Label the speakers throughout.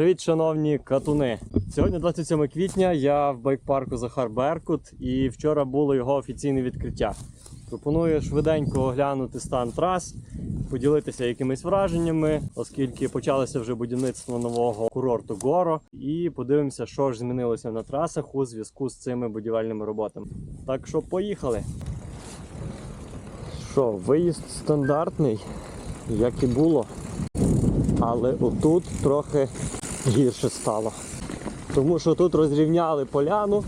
Speaker 1: Привіт, шановні катуни! Сьогодні 27 квітня. Я в байк-парку Захар Беркут і вчора було його офіційне відкриття. Пропоную швиденько оглянути стан трас, поділитися якимись враженнями, оскільки почалося вже будівництво нового курорту Горо. І подивимося, що ж змінилося на трасах у зв'язку з цими будівельними роботами. Так що поїхали. Що, виїзд стандартний, як і було. Але отут трохи гірше стало. Тому що тут розрівняли поляну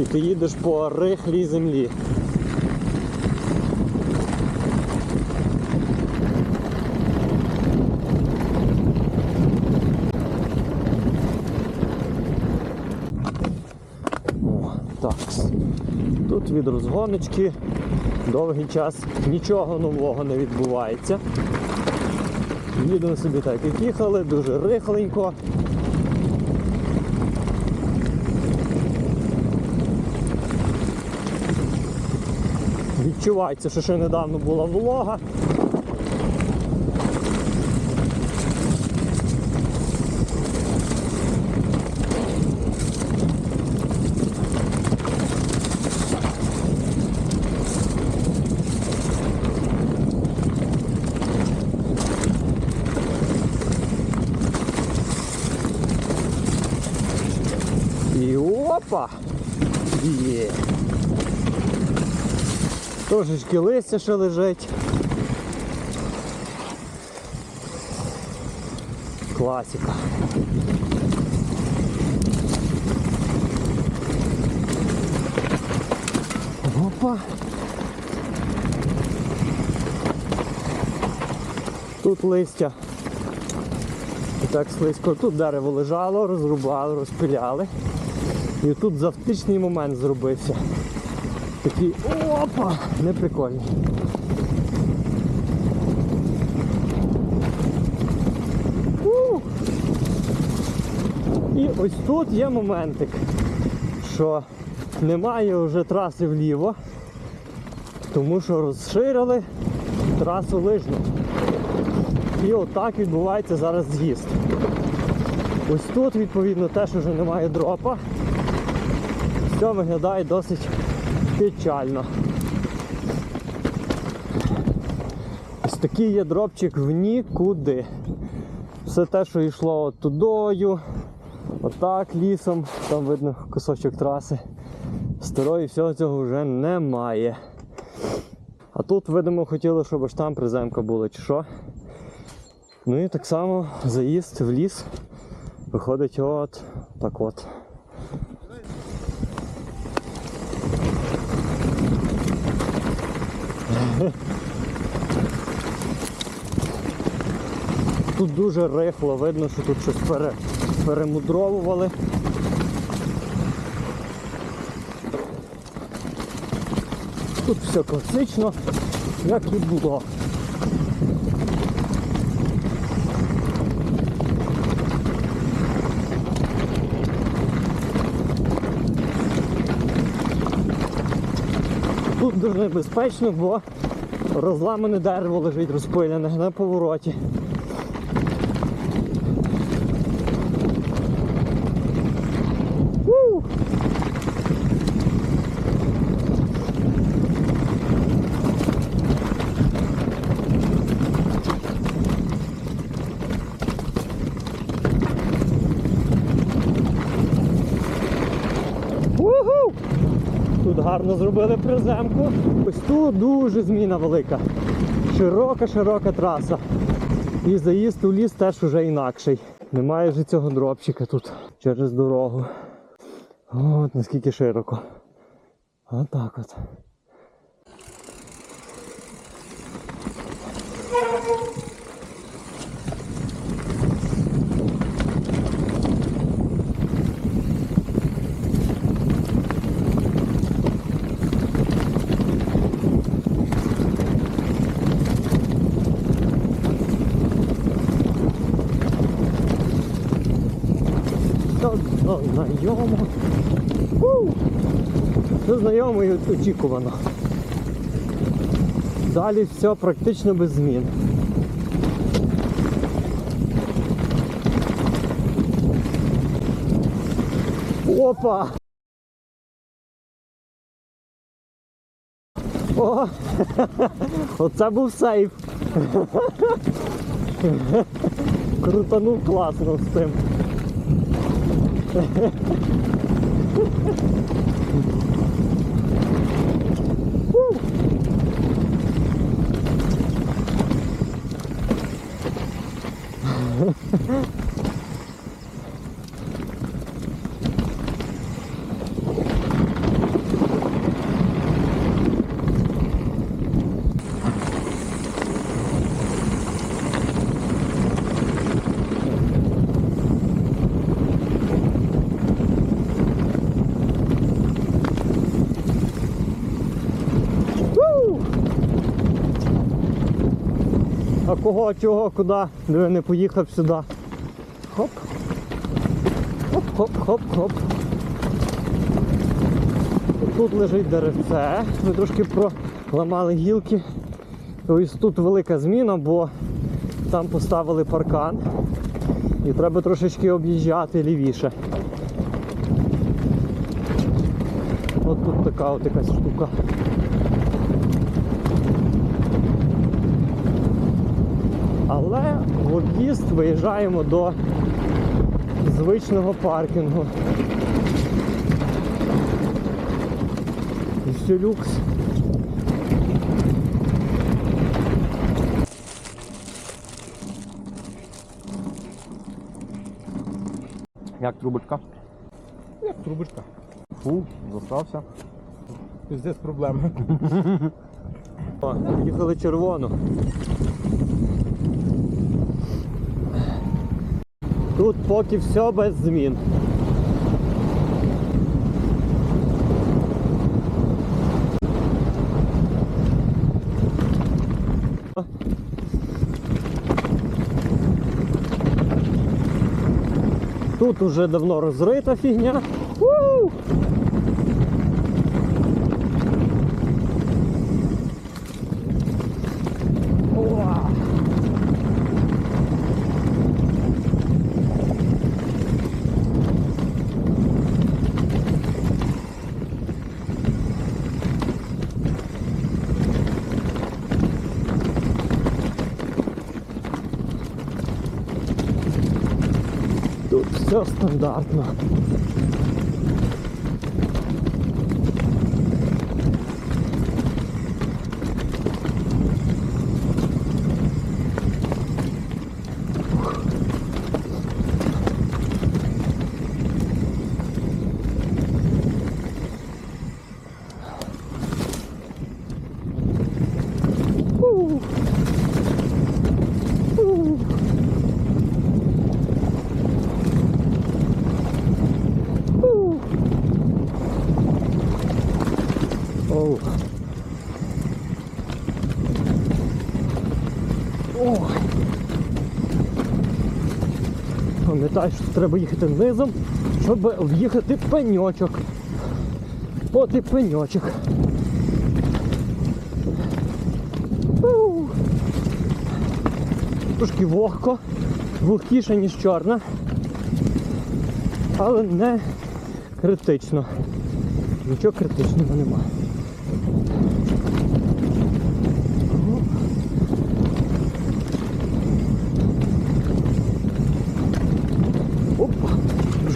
Speaker 1: і ти їдеш по рихлій землі. Тут від розгоночки довгий час нічого нового не відбувається. Їдемо собі так, як їхали, дуже рихленько. Відчувається, що ще недавно була волога. І опа! Є. Трошечки листя ще лежить. Класика. Опа. Тут листя. І так слизько. Тут дерево лежало, розрубали, розпиляли. І тут завтичний момент зробився. Такий опа! Неприкольний. І ось тут є моментик, що немає вже траси вліво, тому що розширили трасу лижну. І отак відбувається зараз з'їзд. Ось тут, відповідно, теж вже немає дропа. Все виглядає досить печально. Ось такий є дропчик в нікуди. Все те, що йшло от тудою, отак лісом, там видно кусочок траси. Старої всього цього вже немає. А тут, видимо, хотіли, щоб аж там приземка була, чи що. Ну і так само заїзд в ліс виходить от так от. Тут дуже рихло, видно, що тут щось пере, перемудровували. Тут все класично, як і було. Дуже небезпечно, бо розламане дерево лежить розпилене на повороті. Тут гарно зробили приземку. Ось тут дуже зміна велика. Широка-широка траса. І заїзд у ліс теж уже інакший. Немає вже цього дропчика тут через дорогу. От наскільки широко. Отак от. Так, знайомо. Це знайомо і очікувано. Далі все практично без змін. Опа! О! Оце був сейф. Крутанув класно з цим. Huh? А кого, чого, куди? Диви, не поїхав сюди. Хоп. Хоп-хоп-хоп-хоп. Тут лежить деревце. Ми трошки проламали гілки. Ось тут велика зміна, бо там поставили паркан. І треба трошечки об'їжджати лівіше. От тут така от якась штука. Але в об'їзд виїжджаємо до звичного паркінгу. І все люкс.
Speaker 2: Як трубочка?
Speaker 3: Як трубочка.
Speaker 2: Фу, застався.
Speaker 3: Піздець проблеми.
Speaker 1: Їхали червону. Тут поки все без змін. Тут уже давно розрита фігня. Все стандартно. Ох. Пам'ятай, що треба їхати низом, щоб в'їхати пеньочок. От і пеньочок. Трошки вогко, вогкіше, ніж чорна, але не критично. Нічого критичного немає. Опа!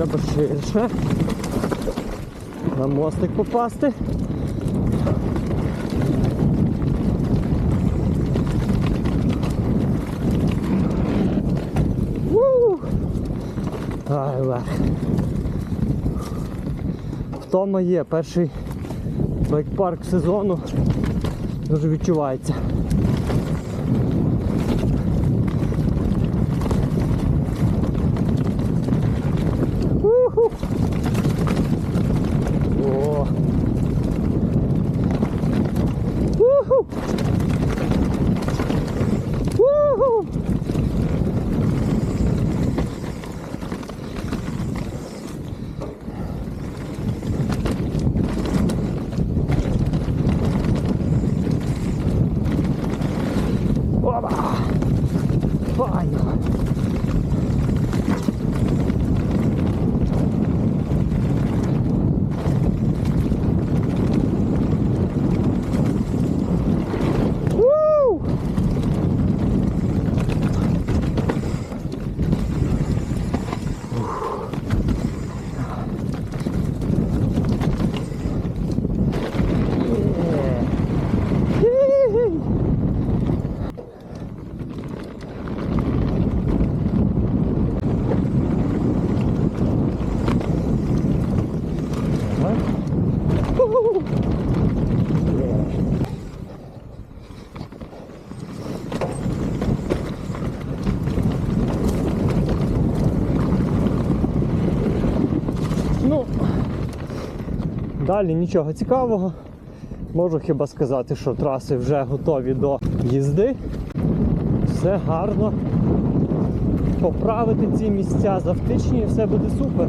Speaker 1: треба ширше. На мостик попасти. Ай, вверх. Втома є, перший байк-парк сезону дуже відчувається. Далі нічого цікавого. Можу хіба сказати, що траси вже готові до їзди. Все гарно. Поправити ці місця завтичні і все буде супер.